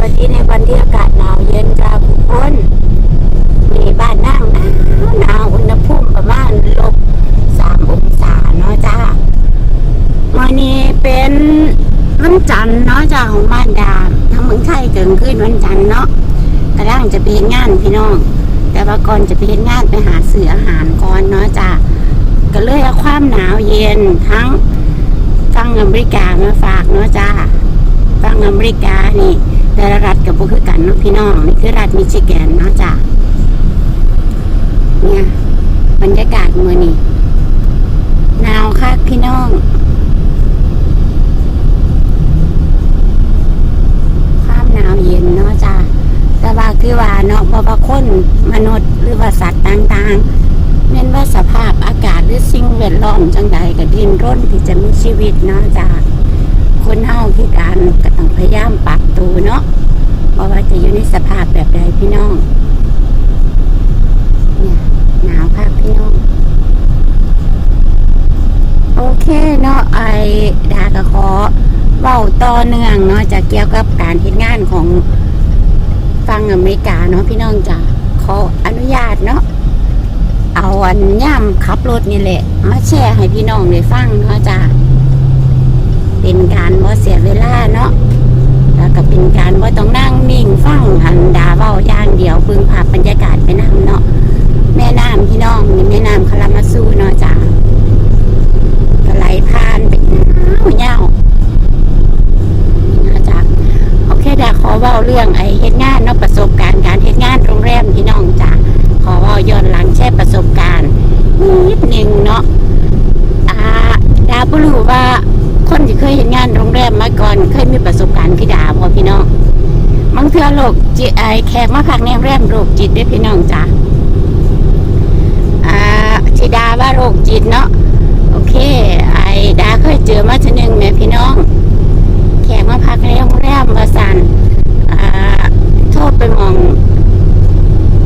วัสดีในวันที่อากาศหนาวเย็นจ้าทุกคนนี่บ้านนั่งหนาวหนาวอุณหภูมิประมาณลบสามองศาเนาะจ้าวันนี้เป็นวันจันทร์เนาะจ้าของบ้านดามทางเมืองไทยเกิดขึ้นวันจันทร์เนาะกระด้างจะไปเห็นงานพี่น้อง แต่ว่าก่อนจะไปเห็นงานไปหาซื้ออาหารก่อนเนาะจ้าก็เลยเอาความหนาวเย็นทั้งฟังอเมริกามาฝากเนาะจ้าฝั่งอเมริกานี่ แต่ละรัฐกับพวกคือกันเนาะพี่น้องนี่คือรัฐมิชิแกนเนาะจ้ะเนี่ยบรรยากาศเมื่อนี่หนาวค่ะพี่น้องความหนาวเย็นเนาะจ้ะแต่ว่าคือว่าเนาะเพราะว่าคนมนุษย์หรือว่าสัตว์ต่างๆเน้นว่าสภาพอากาศหรือสิ่งแวดล้อมจังใดก็ดิ้นร่นที่จะมีชีวิตเนาะจ้ะ คนเฮาที่การก็ต้องพยายามปรับตัวเนาะเพราะว่าจะอยู่ในสภาพแบบใดพี่น้องเนี่ยหนาวค่ะพี่น้อง โอเคเนาะไอดากระขอเว้าต่อเนื่องเนาะจะเกี่ยวกับการเฮ็ดงานของฟังอเมริกาเนาะพี่น้องจะขออนุญาตเนาะเอาอันย่ำขับรถนี่แหละ มาแชร์ให้พี่น้องได้ฟังเนาะจ้า เป็นการบ่เสียเวลาเนาะแล้วก็เป็นการบ่ต้องนั่งนิ่งฟังหันดาเว้าอย่างเดียวพึ่งภาพบรรยากาศไปนำเนาะแม่น้ำพี่น้องนี่แม่น้ำคารามาซูเนาะจ้าก็ไหลผ่านไปเงาวๆนี่นะจ้าโอเคดาขอเว้าเรื่องไอ้เฮ็ดงานเนาะประสบการณ์การเฮ็ดงานโรงแรมพี่น้องจ้าขอเว้าย้อนหลังแชร์ประสบการณ์นิดหนึงเนาะอ่าดาบ่รู้ว่า คนที่เคยเห็นงานโรงแรมมาก่อน เคยมีประสบการณ์พี่ดาพอพี่น้องบางเทื่อโรคจิตไอแขกมาพักในโรงแรมโรคจิตด้วยพี่น้องจ้ะอ่าที่ดาว่าโรคจิตเนาะโอเค ไอดาเคยเจอมาชนึงแม่พี่น้อง แขกมาพักในโรงแรมมาสันอ่าโทษไปมอง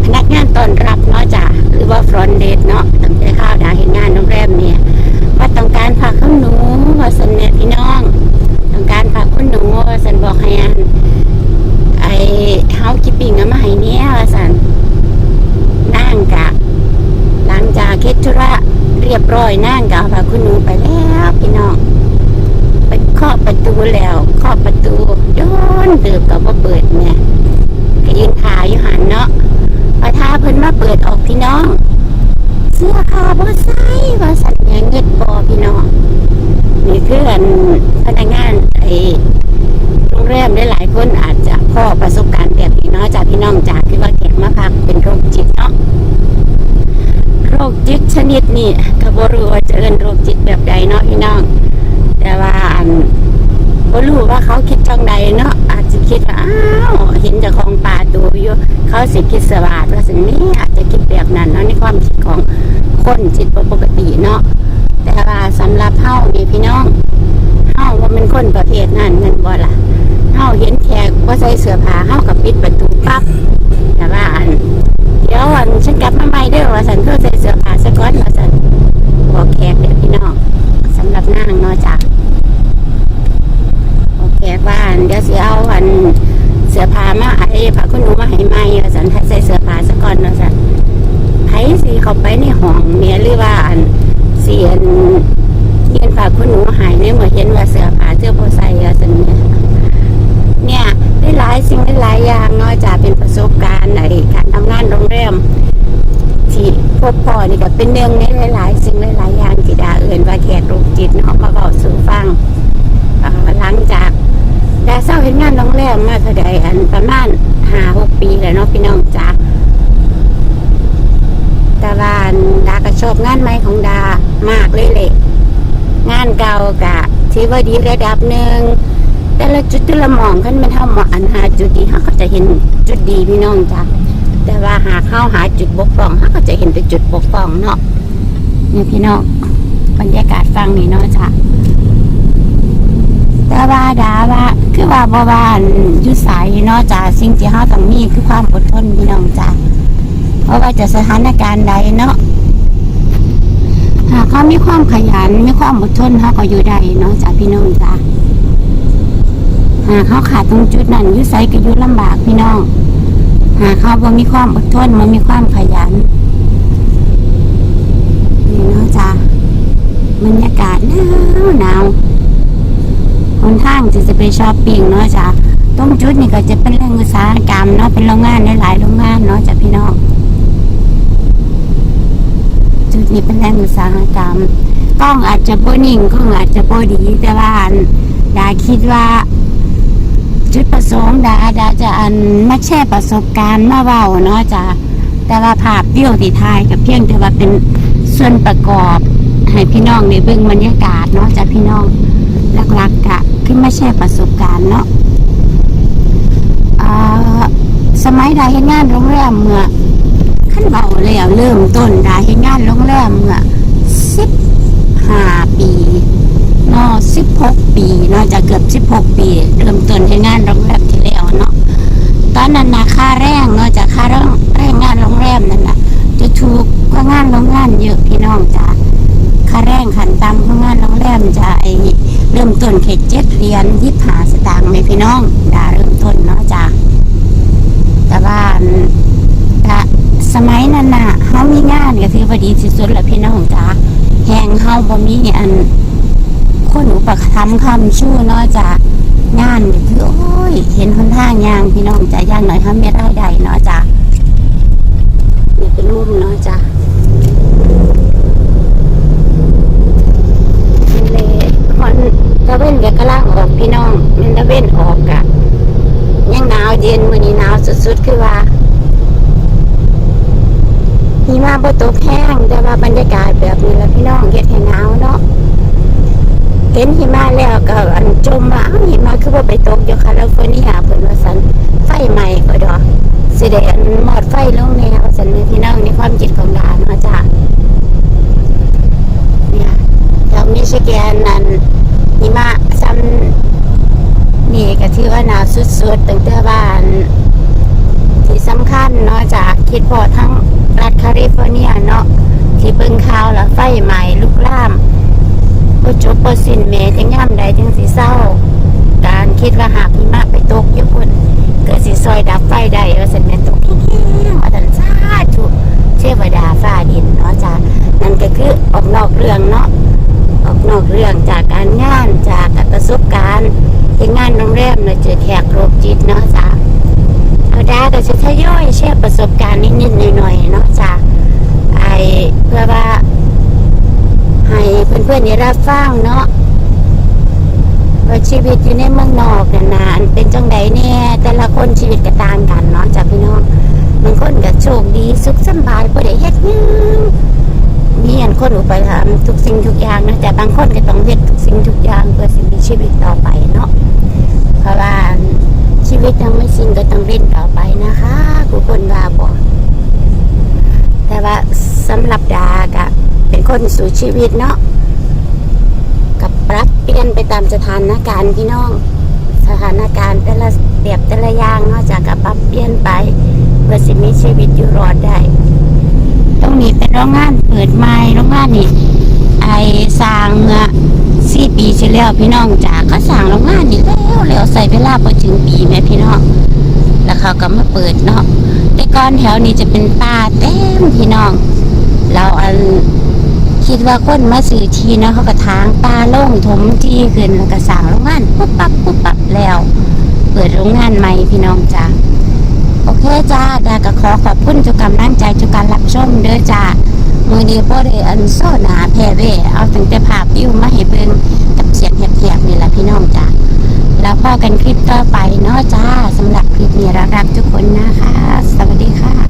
พนักงานต้อนรับเนาะจ้ะหรือว่าฟรอนเดสเนาะตั้งแต่ข้าวดาเห็นงานโรงแรมเนี่ย ต้องการฝากข้าหนูว่าสันเนี่ยพี่น้อง ต้องการฝากข้าหนูว่าสันบอกให้อันไอเฮากิปปิ้งเอามาให้เนี่ยว่าสันนั่งกะ หลังจากเฮ็ดธุระเรียบร้อยนั่งกะเอาฝากข้าหนูไปแล้วพี่น้องไปเคาะประตูแล้วเคาะประตูโดนเดือบกับว่าเปิดเนี่ยก็ยืนขายอยู่หันเนาะพอท้าเพิ่นมาเปิดออกพี่น้อง เสื้อขาวบ่ใส่ว่าสัญญาเงินบ่ง นี่อนพนักงานไอ้โรงแรมได้หลายคนอาจจะพ่อประสบการณ์แบบนี้เนาะจากพี่น้องจากที่ว่าแขกมาพักเป็นโรคจิตเนาะโรคจิตชนิดนี้ก็บ่รู้ว่าจะเอิ้นโรคจิตแบบใดเนาะพี่น้อง แต่ว่าอันบ่รู้ว่าเขาคิดจังใดเนาะอาจจะคิดว่าอ้าวเห็นเจ้าของป่าตัวอยู่เขาสิคิดสวาดว่าสิ่งนี้อาจจะคิดแบบนั้นเนาะในความคิดของคนจิตปกติเนาะ แต่ว่าสำหรับเฮานี่พี่น้องเฮาว่าเป็นคนประเภทนั้นแม่นบ่ล่ะเฮาเห็นแขกว่าใส่เสื้อผ้าเฮาก็ปิดประตูปั๊บแต่ว่าอันเดี๋ยวอันฉันกลับมาใหม่เด้อว่าฉันเพื่อใส่เสื้อผ้าซะก่อนว่าฉันบอกแขกเด้อพี่น้องสำหรับนางนาะจ้ะบอกแขกว่าอันเดี๋ยวสิเอาอันเสื้อผ้ามาไอ้ผ้าคุณหนูมาให้ใหม่ว่าฉันให้ใส่เสื้อผ้าซะก่อนว่าฉันไผสีเข้าไปในห้องเนี่ยหรือว่าอัน เสียนเทียนฝากคุณหนูหายเนี่ยเมื่อเห็นว่าเสื้อผ้าเสื้อผ้าใส่อะสันเนี่ยเนี่ยได้หลายสิ่งได้หลายอย่างเนอกจากเป็นประสบการณ์ในการทำงานโรงแรมที่พบพ่อนี่ก็เป็นหนึ่องในหลาย ๆ สิ่งหลายๆอย่างที่ดาเอื่นว่าแขกโรคจิตเนาะมาบอกสู่ฟังหลังจากดาเศร้าเห็นงานโรงแรมมาเท่าใดอันประมาณห้าหกปีแล้วเนาะพี่น้องจ้าแต่ว่าดาก็ช อบงานใหม่ของดามากเลยแหละงานเก่ากะที่ว่าดีระดับหนึ่งแต่ละจุดแต่ละหมองขึ้นมันเท่าหมออันหาจุดดีเขาก็จะเห็นจุดดีพี่น้องจ้ะแต่ว่าหาเข้าหาจุดบกพร่องเขาก็จะเห็นแต่จุดบกพร่องเนาะนี่พี่น้องบรรยากาศฟังนี่เนาะจ้ะแต่ว่าดาว่าคือว่าบ่ว่านยุสายเนาะจ้ะสิ่งที่เขาต้องมีคือความอดทนพี่น้องจ้ะเพราะว่าจะสถานการณ์ใดเนาะ หากเขามีความขยันมีความอดทนเขาก็อยู่ได้เนาะจ้าพี่น้องจ้าหากเขาขาดตรงจุดนั้นยุไสก็ยุลำบากพี่น้องหากเขาบ่มีความอดทนมันมีความขยันนี่เนาะจ้าบรรยากาศหนาวหนาวหนทางที่จะไปชอปปิ้งเนาะจ้าตรงจุดนี้ก็จะเป็นแหล่งอุตสาหกรรมเนาะเป็นโรงงานหลายๆโรงงานเนาะจ้าพี่น้อง จุดนี้เป็นแหล่งอุตสาหกรรมกล้องอาจจะโบนิ่งกล้องอาจจะโบดี แต่ว่าอันดาคิดว่าจุดประสงค์ดาดาจะอันมาแชร์ประสบการณ์มาเว้าเนาะจ้ะแต่ว่าภาพเดี่ยวที่ถ่ายกับเพียงแต่ว่าเป็นส่วนประกอบให้พี่น้องได้เบิ่งบรรยากาศเนาะจ้ะพี่น้องหลักๆกะขึ้นมาแชร์ประสบการณ์เนาะอ่าสมัยดาเฮ็ดงานโรงแรมเมื่อ เริ่มต้นดาเฮ็ดงานโรงแรมเมื่อสิบห้าปีนาะสิบหกปีเนาจะเกือบสิบหกปี เริ่มต้นเฮ็ดงานโรงแรมที่แล้วเนาะตอนนั้นนะค่าแรงเนาะจากค่าแรงแรงงานโรงแรมนั่นน่ะจะถูกกว่างานโรงงานเยอะพี่น้องจ้ะค่าแรงขันต่ำกว่างานโรงแรมจะไอเริ่มต้นแค่เจ็ดเหรียญยี่หาสตางค์ไหมพี่น้องดาเริ่มต้นเนาะจ้ะแต่ว่าอันกะ สมัยนั้นน่ะเฮามีงานก็ถือว่าดีที่สุดแหละพี่น้องจ้ะแหงเฮาบ่มีอัน คนอุปถัมภ์คำชู้เนาะจ้ะงานนี่คือโอ้ย เห็นคนทางยางพี่น้องจ้ะย่างหน่อยห้าไม่ได้ใดเนาะจ้ะนี่เป็นรูปเนาะจ้ะมันเลยคนตะเว้นกับกระล่างออกพี่น้องมันตะเว้นออกกะยังหนาวเย็นมื้อนี้หนาวสุดๆคือว่า หิมะบ่ตกแห้งแต่ว่าบรรยากาศแบบนี้แหละพี่น้องเฮ็ดให้หนาวเนาะเห็นหิมะแล้วก็อันจมว่าหิมะคือว่าไปตกอยู่คาลิฟอร์เนียเพิ่นว่าสันไฟใหม่ก็ดอกสิได้อันหมอดไฟลงแนวสันพี่น้องในความคิดของดาเนาะจ้ะเนี่ยแถวมิชิแกนนั่นหิมะซ้ำนี่ก็ถือว่าหนาวสุดๆตั้งแต่บ้านที่สำคัญเนาะจากคิดพอทั้ง รัฐแคลิฟอร์เนียเนาะที่เบิ่งข่าวแล้วไฟใหม่ลุกลามบ่จบบ่สิ้นแม่จังย่ำใดจังสิเศร้า การคิดว่าหากหิมะไปตกอยู่พุ่นเกิดสิซอยดับไฟได้ว่าสันแม่นตกแห้งๆว่าสันสาธุเทวดาฟ้าดินเนาะจ้ะนั่นก็คือออกนอกเรื่องเนาะออกนอกเรื่องจากการงานจากประสบการณ์ที่งานโรงแรมเนาะเจอแขกโรคจิตเนาะจ้ะ เอาดาก็จะทยอยแชร์ประสบการณ์นิดๆหน่อยๆเนาะจ้ะไอเพื่อว่า ให้เพื่อนๆได้รับฟังเนาะว่าชีวิตอยู่ในเมืองนอกนี่ยนานเป็นจังใดเนี่ยแต่ละคนชีวิตก็ต่างกันเนาะจากพี่น้องบางคนก็โชคดีสุขสบายบ่ได้เฮ็ดหยังมีอันคนอุปถัมภ์ทุกสิ่งทุกอย่างนะแต่บางคนก็ต้องเฮ็ดทุกสิ่งทุกอย่างเพื่อสิมีชีวิตต่อไปเนาะเพราะว่า ชีวิตยังไม่สิ้นก็ต้องเล่นต่อไปนะคะผู้คนว่าบ่แต่ว่าสำหรับดากะเป็นคนสู่ชีวิตเนาะกับปรับเปลี่ยนไปตามสถานการณ์พี่น้อง สถานการณ์แต่ละเปรียบแต่ละอย่างนาะจากกับปรับเปลี่ยนไปเพื่อสิมีชีวิตอยู่รอดได้ตรงนี้เป็นโรงงานเปิดใหม่โรงงานนี่ ไอ้สร้างเมื่อสี่ปีที่แล้วพี่น้องจาก็สร้างโรงงานนี่แล้วแล้วใส่เวลาพอถึงปีแม่พี่น้องแล้วเขาก็มาเปิดเนาะแต่ก่อนแถวนี้จะเป็นป่าเต็มพี่น้อง เราอันคิดว่าคนมาซื้อทีเนาะเขาก็ทางปลาโล่งถมที่ขึ้นแล้วก็สั่งโรงงานปุ๊บปั๊บปุ๊บปั๊บแล้ว เปิดโรงงานใหม่พี่น้องจ้าโอเคจ้าดาก็ขอขอบคุณทุกกำลังใจทุกการรับชมเด้อจ้า มือนี้พ่ได้อันโซนาแพ่เวเอาตั้งแต่ภาพวิวมาให้เบิ่งกับเสียงแหบๆนี่แหละพี่น้องจ้าแล้วพอกันคลิปต่อไปเนาะจ้าสำหรับคลิปนี้รักๆทุกคนนะคะ สวัสดีค่ะ